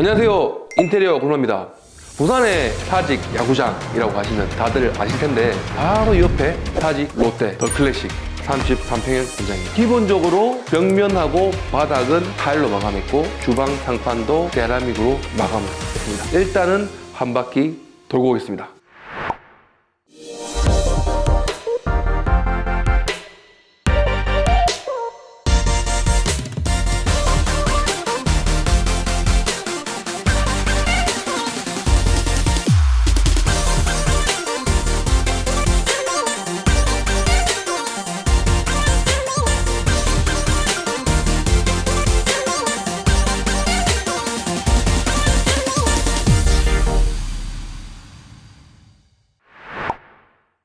안녕하세요. 인테리어 골마입니다. 부산의 사직 야구장이라고 하시면 다들 아실 텐데 바로 옆에 사직 롯데 더 클래식 33평형 공장입니다. 기본적으로 벽면하고 바닥은 타일로 마감했고 주방 상판도 세라믹으로 마감을 했습니다. 일단은 한 바퀴 돌고 오겠습니다.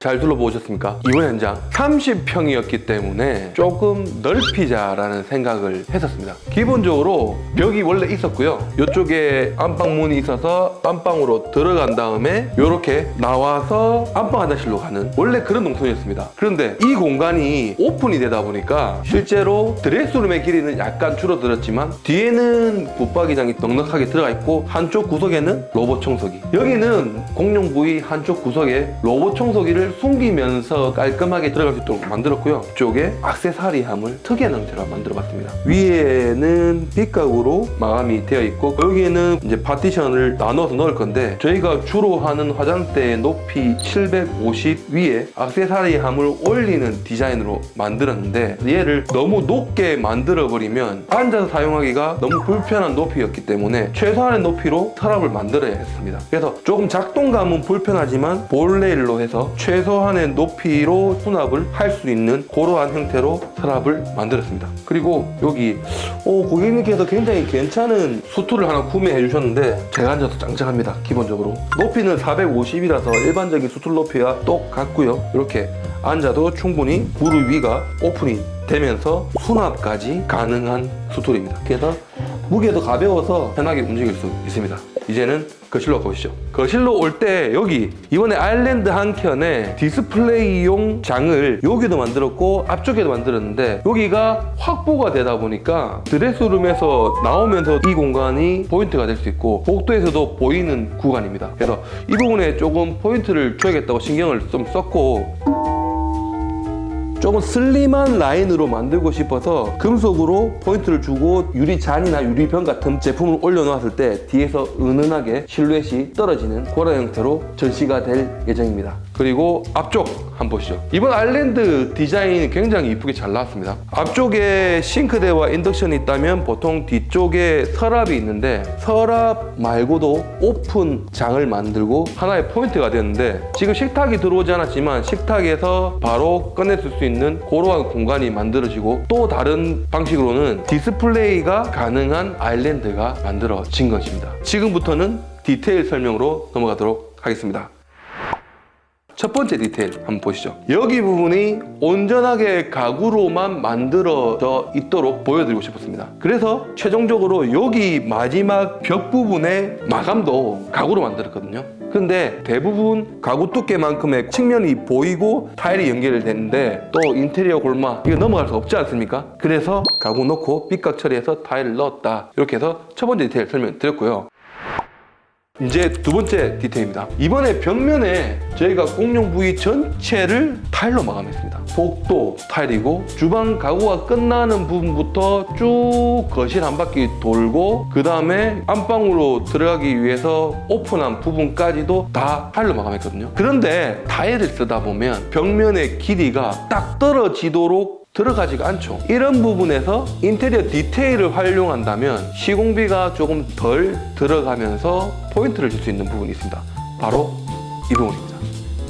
잘 둘러보셨습니까? 이번 현장 30평이었기 때문에 조금 넓히자라는 생각을 했었습니다. 기본적으로 벽이 원래 있었고요. 이쪽에 안방문이 있어서 안방으로 들어간 다음에 이렇게 나와서 안방 화장실로 가는 원래 그런 농촌이었습니다. 그런데 이 공간이 오픈이 되다 보니까 실제로 드레스룸의 길이는 약간 줄어들었지만 뒤에는 붙박이장이 넉넉하게 들어가 있고 한쪽 구석에는 로봇 청소기 여기는 공용 부위 한쪽 구석에 로봇 청소기를 숨기면서 깔끔하게 들어갈 수 있도록 만들었고요 이쪽에 악세사리함을 특이한 형태로 만들어 봤습니다 위에는 빗각으로 마감이 되어 있고 여기에는 이제 파티션을 나눠서 넣을 건데 저희가 주로 하는 화장대의 높이 750 위에 악세사리함을 올리는 디자인으로 만들었는데 얘를 너무 높게 만들어 버리면 앉아서 사용하기가 너무 불편한 높이였기 때문에 최소한의 높이로 서랍을 만들어야 했습니다. 그래서 조금 작동감은 불편하지만 볼레일로 해서 최소 한의 높이로 수납을 할 수 있는 그러한 형태로 서랍을 만들었습니다. 그리고 여기 오, 고객님께서 굉장히 괜찮은 수트를 하나 구매해 주셨는데 제가 앉아서 짱짱합니다. 기본적으로 높이는 450이라서 일반적인 수틀 높이와 똑같고요. 이렇게 앉아도 충분히 무릎 위가 오픈이 되면서 수납까지 가능한 수툴입니다. 그래서 무게도 가벼워서 편하게 움직일 수 있습니다. 이제는 거실로 가보시죠. 거실로 올 때 여기 이번에 아일랜드 한 켠에 디스플레이용 장을 여기도 만들었고 앞쪽에도 만들었는데 여기가 확보가 되다 보니까 드레스룸에서 나오면서 이 공간이 포인트가 될 수 있고 복도에서도 보이는 구간입니다. 그래서 이 부분에 조금 포인트를 줘야겠다고 신경을 좀 썼고 조금 슬림한 라인으로 만들고 싶어서 금속으로 포인트를 주고 유리잔이나 유리병 같은 제품을 올려놓았을 때 뒤에서 은은하게 실루엣이 떨어지는 그런 형태로 전시가 될 예정입니다. 그리고 앞쪽 한번 보시죠. 이번 아일랜드 디자인이 굉장히 이쁘게 잘 나왔습니다. 앞쪽에 싱크대와 인덕션이 있다면 보통 뒤쪽에 서랍이 있는데 서랍 말고도 오픈 장을 만들고 하나의 포인트가 되는데 지금 식탁이 들어오지 않았지만 식탁에서 바로 꺼냈을 수 있는 그러한 공간이 만들어지고 또 다른 방식으로는 디스플레이가 가능한 아일랜드가 만들어진 것입니다. 지금부터는 디테일 설명으로 넘어가도록 하겠습니다. 첫 번째 디테일 한번 보시죠. 여기 부분이 온전하게 가구로만 만들어져 있도록 보여드리고 싶었습니다. 그래서 최종적으로 여기 마지막 벽 부분의 마감도 가구로 만들었거든요. 근데 대부분 가구 두께만큼의 측면이 보이고 타일이 연결되는데 또 인테리어 골마 이거 넘어갈 수 없지 않습니까? 그래서 가구 넣고 빗각 처리해서 타일을 넣었다. 이렇게 해서 첫 번째 디테일 설명 드렸고요. 이제 두 번째 디테일입니다. 이번에 벽면에 저희가 공용 부위 전체를 타일로 마감했습니다. 복도 타일이고 주방 가구가 끝나는 부분부터 쭉 거실 한 바퀴 돌고 그 다음에 안방으로 들어가기 위해서 오픈한 부분까지도 다 타일로 마감했거든요. 그런데 타일을 쓰다 보면 벽면의 길이가 딱 떨어지도록 들어가지가 않죠. 이런 부분에서 인테리어 디테일을 활용한다면 시공비가 조금 덜 들어가면서 포인트를 줄 수 있는 부분이 있습니다. 바로 이 부분입니다.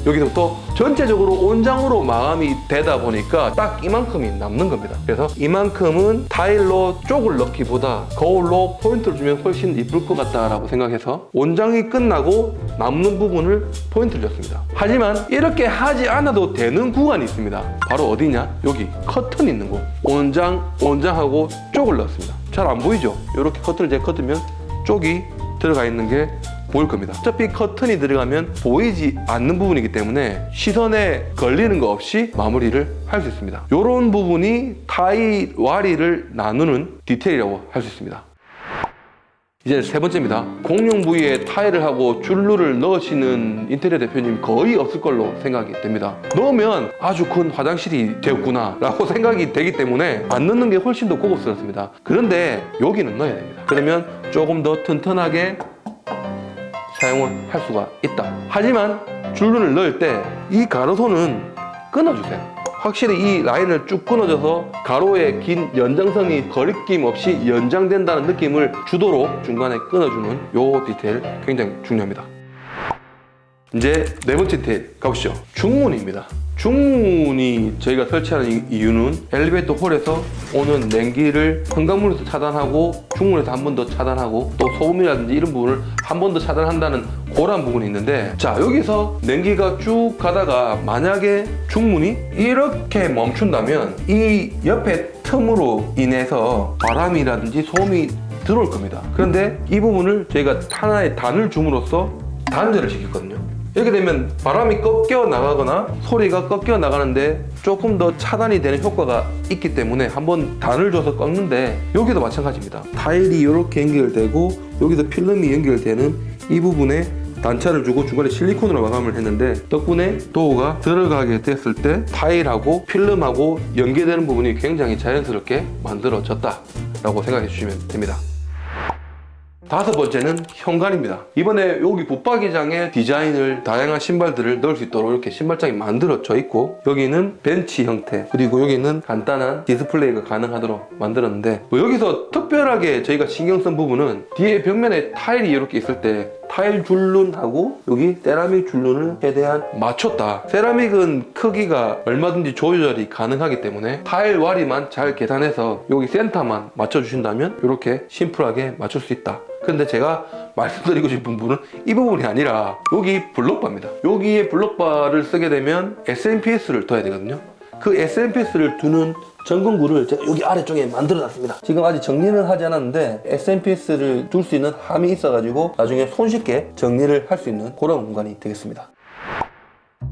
여기서부터 전체적으로 온장으로 마감이 되다 보니까 딱 이만큼이 남는 겁니다. 그래서 이만큼은 타일로 쪽을 넣기보다 거울로 포인트를 주면 훨씬 이쁠 것 같다라고 생각해서 온장이 끝나고 남는 부분을 포인트를 줬습니다. 하지만 이렇게 하지 않아도 되는 구간이 있습니다. 바로 어디냐? 여기 커튼 있는 곳. 온장, 온장하고 쪽을 넣었습니다. 잘 안 보이죠? 이렇게 커튼을 제가 걷으면 쪽이 들어가 있는 게 보일 겁니다. 어차피 커튼이 들어가면 보이지 않는 부분이기 때문에 시선에 걸리는 거 없이 마무리를 할 수 있습니다. 이런 부분이 타일 와리를 나누는 디테일이라고 할 수 있습니다. 이제 세 번째입니다. 공용 부위에 타일을 하고 줄루를 넣으시는 인테리어 대표님 거의 없을 걸로 생각이 됩니다. 넣으면 아주 큰 화장실이 되었구나 라고 생각이 되기 때문에 안 넣는 게 훨씬 더 고급스럽습니다. 그런데 여기는 넣어야 됩니다. 그러면 조금 더 튼튼하게 사용을 할 수가 있다. 하지만 줄눈을 넣을 때 이 가로선은 끊어주세요. 확실히 이 라인을 쭉 끊어줘서 가로의 긴 연장선이 거리낌 없이 연장된다는 느낌을 주도록 중간에 끊어주는 요 디테일 굉장히 중요합니다. 이제 네 번째 디테일 가보시죠. 중문입니다. 중문이 저희가 설치하는 이- 이유는 엘리베이터 홀에서 오는 냉기를 현관문에서 차단하고 중문에서 한 번 더 차단하고 또 소음이라든지 이런 부분을 한 번 더 차단한다는 그런 부분이 있는데 자 여기서 냉기가 쭉 가다가 만약에 중문이 이렇게 멈춘다면 이 옆에 틈으로 인해서 바람이라든지 소음이 들어올 겁니다. 그런데 이 부분을 저희가 하나의 단을 줌으로써 단절을 시켰거든요. 이렇게 되면 바람이 꺾여 나가거나 소리가 꺾여 나가는데 조금 더 차단이 되는 효과가 있기 때문에 한번 단을 줘서 꺾는데 여기도 마찬가지입니다. 타일이 이렇게 연결되고 여기서 필름이 연결되는 이 부분에 단차를 주고 중간에 실리콘으로 마감을 했는데 덕분에 도어가 들어가게 됐을 때 타일하고 필름하고 연계되는 부분이 굉장히 자연스럽게 만들어졌다 라고 생각해 주시면 됩니다. 다섯 번째는 현관입니다. 이번에 여기 붙박이장에 디자인을 다양한 신발들을 넣을 수 있도록 이렇게 신발장이 만들어져 있고 여기는 벤치 형태 그리고 여기는 간단한 디스플레이가 가능하도록 만들었는데 뭐 여기서 특별하게 저희가 신경 쓴 부분은 뒤에 벽면에 타일이 이렇게 있을 때 타일 줄눈하고 여기 세라믹 줄눈을 최대한 맞췄다. 세라믹은 크기가 얼마든지 조절이 가능하기 때문에 타일 와리만 잘 계산해서 여기 센터만 맞춰주신다면 이렇게 심플하게 맞출 수 있다. 근데 제가 말씀드리고 싶은 부분은 이 부분이 아니라 여기 블록바입니다. 여기에 블록바를 쓰게 되면 SMPS를 둬야 되거든요. 그 SMPS를 두는 전근구를 제가 여기 아래쪽에 만들어 놨습니다. 지금 아직 정리는 하지 않았는데 SMPS를 둘 수 있는 함이 있어 가지고 나중에 손쉽게 정리를 할 수 있는 그런 공간이 되겠습니다.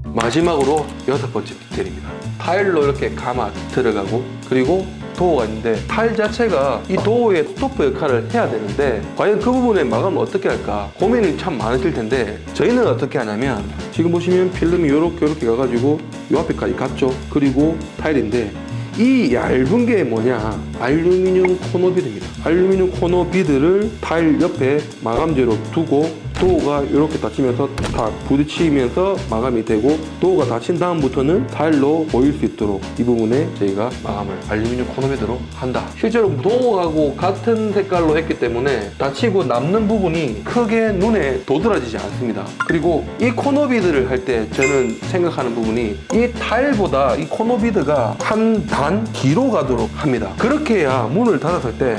마지막으로 여섯 번째 디테일입니다. 타일로 이렇게 감아 들어가고 그리고 도어가 있는데 타일 자체가 이 도어의 스토프 역할을 해야 되는데 과연 그 부분의 마감을 어떻게 할까 고민이 참 많으실 텐데 저희는 어떻게 하냐면 지금 보시면 필름이 이렇게 이렇게 가가지고 이 앞에까지 갔죠. 그리고 타일인데 이 얇은 게 뭐냐 알루미늄 코너 비드입니다 알루미늄 코너 비드를 타일 옆에 마감재로 두고 도어가 이렇게 닫히면서 다 부딪히면서 마감이 되고 도어가 닫힌 다음부터는 타일로 보일 수 있도록 이 부분에 저희가 마감을 알루미늄 코너 비드로 한다 실제로 도어하고 같은 색깔로 했기 때문에 닫히고 남는 부분이 크게 눈에 도드라지지 않습니다 그리고 이 코너 비드를 할 때 저는 생각하는 부분이 이 타일보다 이 코너 비드가 한 단 뒤로 가도록 합니다. 그렇게 해야 문을 닫았을 때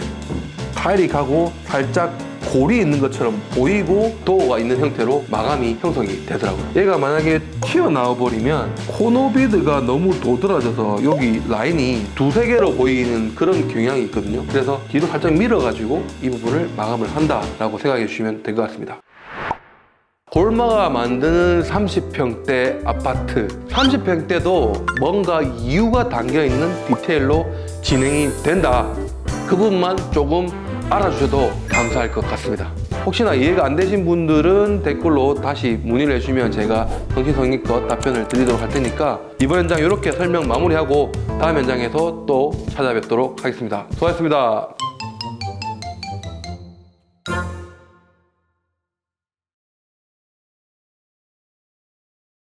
타일이 가고 살짝 골이 있는 것처럼 보이고 도어가 있는 형태로 마감이 형성이 되더라고요. 얘가 만약에 튀어나와 버리면 코너 비드가 너무 도드라져서 여기 라인이 두세 개로 보이는 그런 경향이 있거든요. 그래서 뒤로 살짝 밀어가지고 이 부분을 마감을 한다라고 생각해 주시면 될 것 같습니다. 골마가 만드는 30평대 아파트 30평대도 뭔가 이유가 담겨 있는 디테일로 진행이 된다 그 부분만 조금 알아주셔도 감사할 것 같습니다. 혹시나 이해가 안 되신 분들은 댓글로 다시 문의를 해주시면 제가 성심성의껏 답변을 드리도록 할 테니까 이번 현장 이렇게 설명 마무리하고 다음 현장에서 또 찾아뵙도록 하겠습니다. 수고하셨습니다